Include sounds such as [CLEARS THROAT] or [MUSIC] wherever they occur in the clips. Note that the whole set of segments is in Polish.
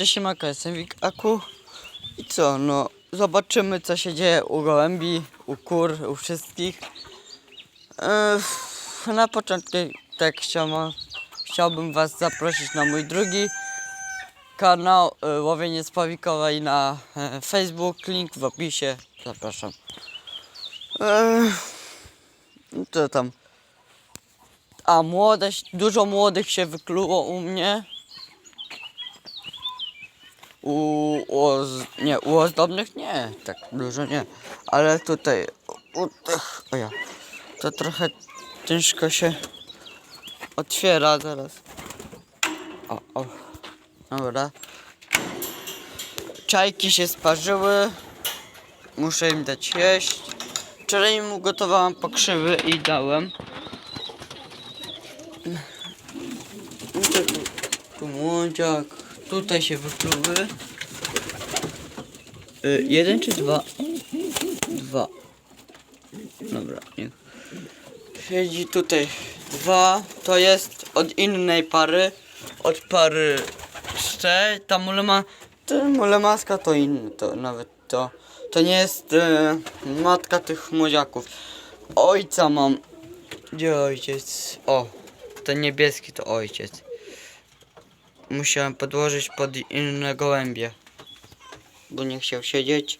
Cześć, siemanko, jestem Wik Aku. I co, no, zobaczymy co się dzieje u gołębi, u kur, u wszystkich. Eee, na początku tak chciałam, chciałbym was zaprosić na mój drugi kanał e, Łowienie z Pawikowej na e, Facebook, link w opisie, zapraszam. No co tam? A młode, dużo młodych się wykluło u mnie. U, oz, nie, u ozdobnych nie, tak dużo nie, ale tutaj u o ja, to trochę ciężko się otwiera zaraz. O, o, dobra. Czajki się sparzyły, muszę im dać jeść. Wczoraj im ugotowałam pokrzywy i dałem. Tu młodziak, tutaj się wykluły. Y, jeden czy dwa? Dwa. Dobra, niech. Siedzi tutaj dwa. To jest od innej pary. Od pary cztery. Ta mulema, ta mulemaska to inny, to nawet to. To nie jest e, matka tych młodziaków. Ojca mam. Gdzie ojciec? O, ten niebieski to ojciec. Musiałem podłożyć pod inne gołębie, bo nie chciał siedzieć.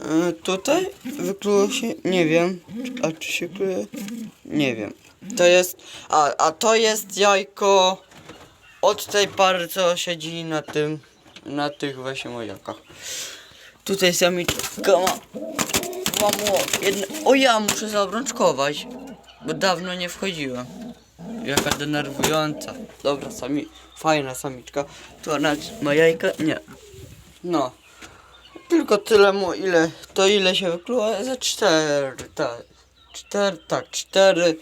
E, tutaj wykluło się, nie wiem, a czy się kluje? Nie wiem. To jest, a, a to jest jajko od tej pary, co siedzi na tym, na tych właśnie mojakach. Tutaj samiczka ma, ma mło- jedne, o ja muszę zaobrączkować, bo dawno nie wchodziłem. Jaka denerwująca. Dobra, sami, fajna samiczka. Tu ona ma jajka? Nie. No. Tylko tyle mu, ile, to ile się wykluło? Za cztery, tak. Cztery, tak, cztery.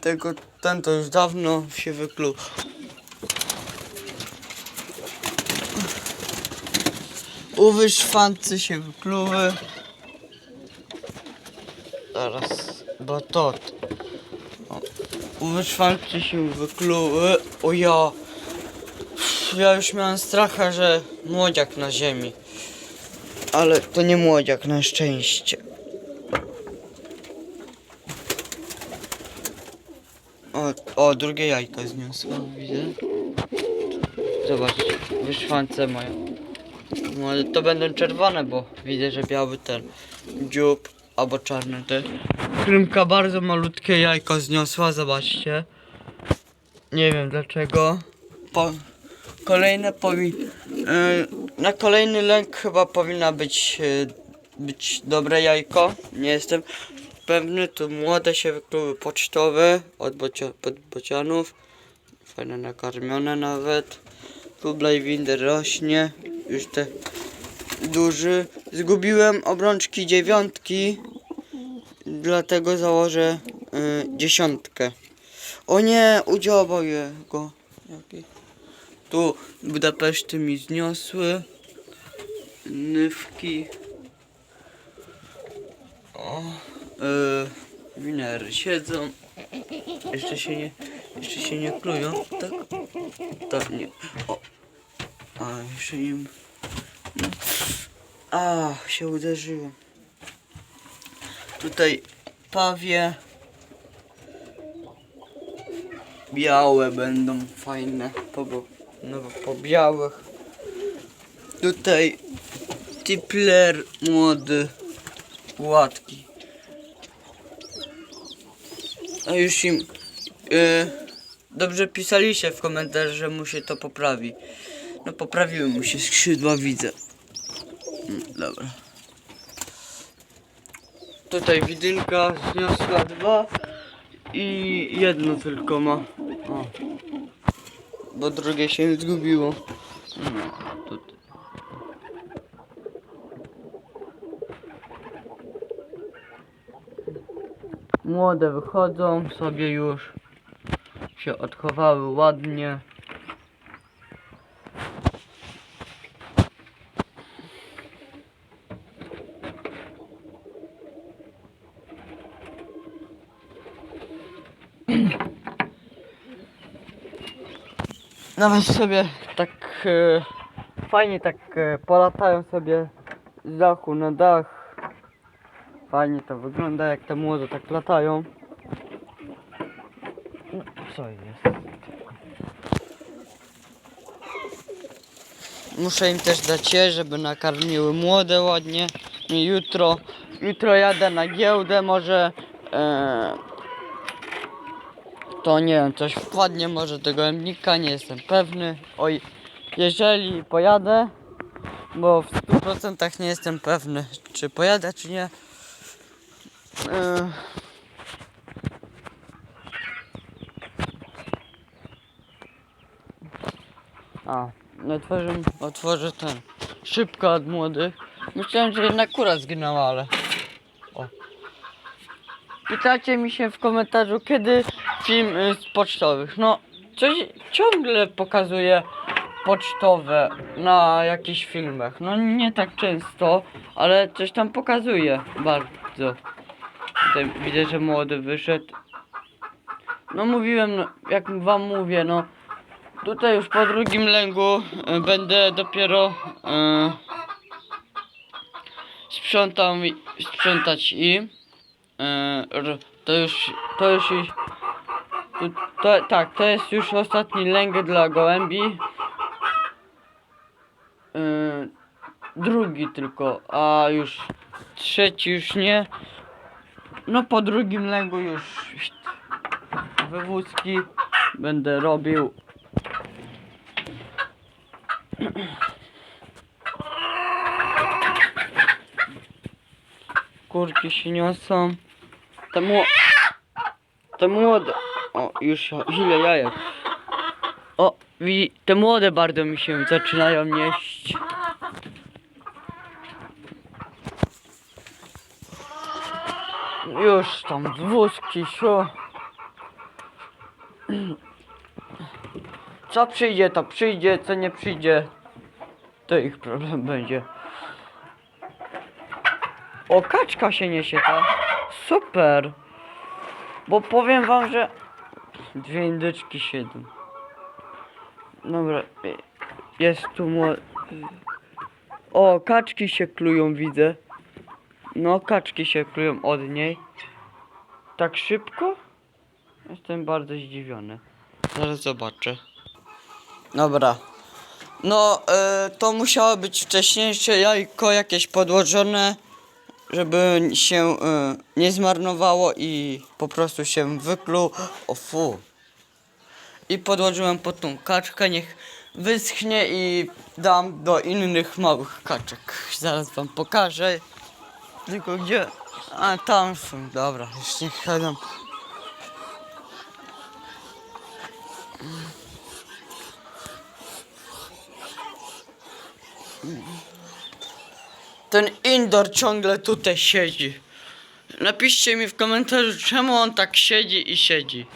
Tego, ten to już dawno się wykluł. U wyszwancy się wykluły. Zaraz, bo to. U wyszwancy się wykluły. O ja. Ja już miałem stracha, że młodziak na ziemi. Ale to nie młodziak, na szczęście. O, o drugie jajko zniosłem, widzę. Zobaczcie, wyszwance mają. No ale to będą czerwone, bo widzę, że biały ten dziób albo czarny ten. Krymka bardzo malutkie jajko zniosła, zobaczcie. Nie wiem dlaczego. Po, kolejne powi... e, na kolejny lęk chyba powinna być, e, być dobre jajko. Nie jestem pewny. Tu młode się wykluły pocztowe od bocia, pod bocianów. Fajne nakarmione nawet. Tu Blajwinder rośnie. Już te duży. Zgubiłem obrączki dziewiątki. Dlatego założę y, dziesiątkę. O nie, udziałał go. Jaki? Tu Budapeszty mi zniosły. Nywki. O, y, winery siedzą. Jeszcze się nie, jeszcze się nie klują, tak? Tak, nie. O. A, jeszcze im... A, się uderzyło. Tutaj pawie. Białe będą fajne, po, no, po białych. Tutaj tipler młody, łatki. A już im e, dobrze pisaliście w komentarzach, że mu się to poprawi. No poprawiły mu się skrzydła, widzę. Dobra. Tutaj widynka zniosła dwa i jedno tylko ma. O. Bo drugie się zgubiło. No. Młode wychodzą sobie już. Się odchowały ładnie. Nawet sobie tak e, fajnie tak e, polatają sobie z dachu na dach. Fajnie to wygląda jak te młode tak latają. No, Co jest? Muszę im też dać je, żeby nakarmiły młode ładnie. I jutro, jutro jadę na giełdę, może e, to nie wiem, coś wpadnie może do gołębnika, nie jestem pewny. Oj, jeżeli pojadę, bo w 100% nie jestem pewny, czy pojadę, czy nie. E, A, otworzę, otworzę ten. Szybko od młodych. Myślałem, że jedna kura zginęła, ale. O. Pytacie mi się w komentarzu, kiedy film y, z pocztowych. No, coś ciągle pokazuje pocztowe na jakichś filmach. No, nie tak często, ale coś tam pokazuje bardzo. Tutaj widzę, że młody wyszedł. No, mówiłem, no, jak wam mówię, no. Tutaj już po drugim lęgu y, będę dopiero y, sprzątał, i- sprzątać im. Y, to już, to już, i- to, tak, to jest już ostatni lęk dla gołębi. Y, drugi tylko, a już trzeci już nie. No po drugim lęgu już wywózki będę robił. Kurki się niosą. Te mło... Te młode... Już ile jajek. O, widzi... Te młode bardzo mi się zaczynają nieść. Już tam wózki szło. Co przyjdzie, to przyjdzie, co nie przyjdzie, to ich problem będzie. O, kaczka się niesie ta. Super. Bo powiem wam, że dwie indyczki siedzą. Dobra, jest tu mo... O, kaczki się klują, widzę. No, kaczki się klują od niej. Tak szybko? Jestem bardzo zdziwiony. Zaraz zobaczę. Dobra. No, y, to musiało być wcześniejsze jajko jakieś podłożone, żeby się y, nie zmarnowało i po prostu się wykluł. O fu. I podłożyłem pod tą kaczkę, niech wyschnie i dam do innych małych kaczek. Zaraz wam pokażę. Tylko gdzie? A tam są, dobra, już niech siadam. Ten indoor ciągle tutaj siedzi. Napiszcie mi w komentarzu, czemu on tak siedzi i siedzi.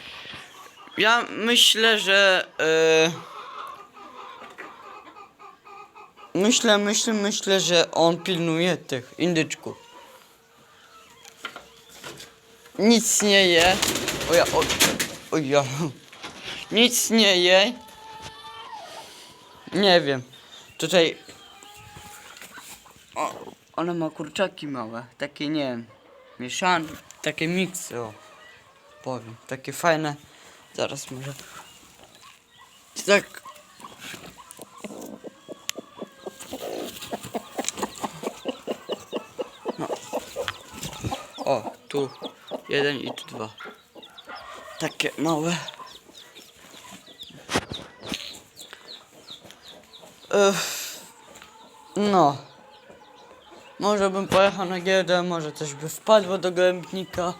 Ja myślę, że. e, myślę, myślę, myślę, że on pilnuje tych indyczków. Nic nie je. O ja, o, o ja. Nic nie je. Nie wiem. Tutaj o, ona ma kurczaki małe, takie nie wiem, mieszane, takie miksy, o, powiem, takie fajne, zaraz może, tak, no. o, tu jeden i tu dwa, takie małe, Ech, no. Może bym pojechał na giełdę, może coś by wpadło do gołębnika,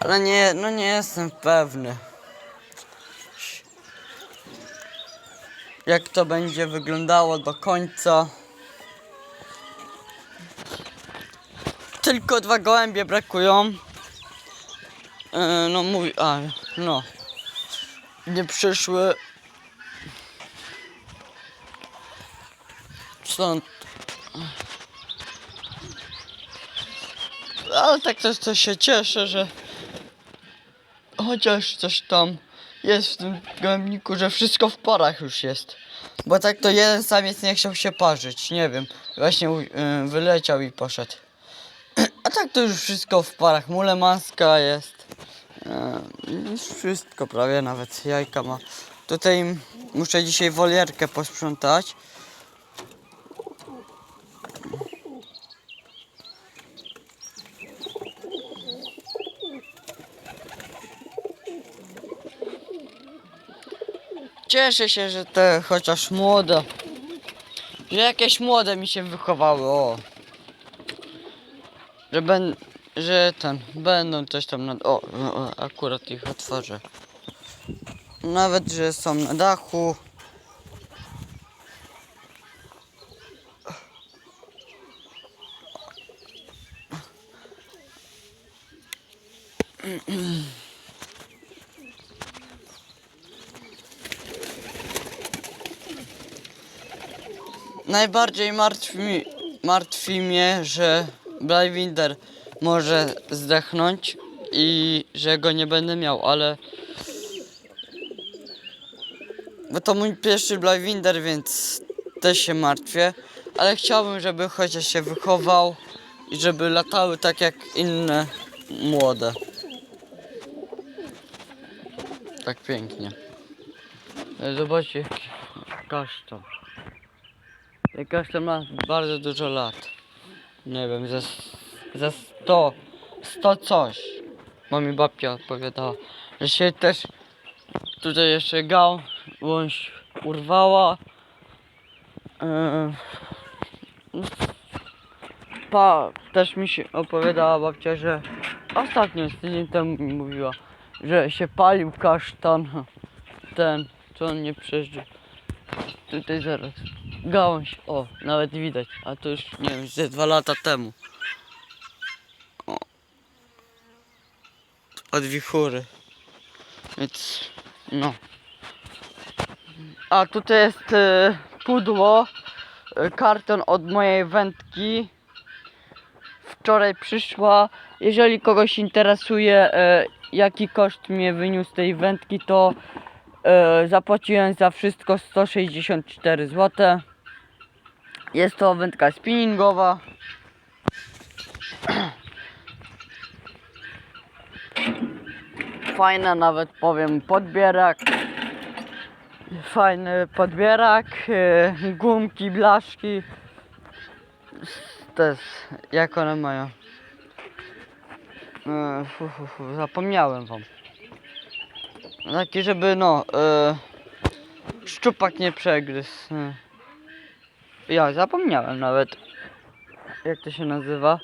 ale nie, no nie jestem pewny. Jak to będzie wyglądało do końca. Tylko dwa gołębie brakują. E, no mówi, a no. Nie przyszły. Stąd Ale tak też to się cieszę, że chociaż coś tam jest w tym gołębniku, że wszystko w parach już jest. Bo tak to jeden samiec nie chciał się parzyć, nie wiem. Właśnie u- y, wyleciał i poszedł. [CLEARS THROAT] A tak to już wszystko w parach. Mulemaska jest. Y, Już wszystko prawie, nawet jajka ma. Tutaj muszę dzisiaj wolierkę posprzątać. Cieszę się, że te chociaż młode, że jakieś młode mi się wychowały, o. Że ben, że ten, będą coś tam nad, o, o, o, akurat ich otworzę. Nawet, że są na dachu. Najbardziej martwi, martwi mnie, że Blywinder może zdechnąć i że go nie będę miał, ale... Bo to mój pierwszy Blywinder, więc też się martwię, ale chciałbym, żeby chociaż się wychował i żeby latały tak jak inne młode. Tak pięknie. Zobaczcie, jaki kasztan. Jak kasztan ma bardzo dużo lat. Nie wiem, ze, ze 100, 100 coś. Bo mi babcia odpowiadała, że się też tutaj jeszcze gałąź urwała. Yy, pa, też mi się opowiadała babcia, że ostatnio z tydzień temu mi mówiła, że się palił kasztan. Ten, co on nie przeżył. Tutaj zaraz. Gałąź, o, nawet widać, a to już nie wiem, ze dwa lata temu. O. Od wichury. Więc, no. A tutaj jest e, pudło, e, karton od mojej wędki. Wczoraj przyszła. Jeżeli kogoś interesuje, e, jaki koszt mnie wyniósł tej wędki, to zapłaciłem za wszystko 164 zł. Jest to wędka spinningowa. Fajna nawet powiem podbierak. Fajny podbierak, e, gumki, blaszki. To jest, jak one mają? E, zapomniałem wam. Taki, żeby no, e, szczupak nie przegryzł. Ja zapomniałem nawet, jak to się nazywa.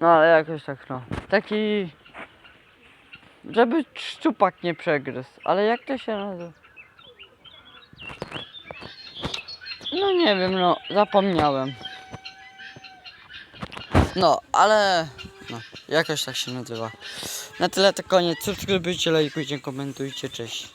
No ale jakoś tak no. Taki, żeby szczupak nie przegryzł. Ale jak to się nazywa? No nie wiem, no zapomniałem. No, ale no, jakoś tak się nazywa. Na tyle to koniec. Subskrybujcie, lajkujcie, komentujcie, cześć.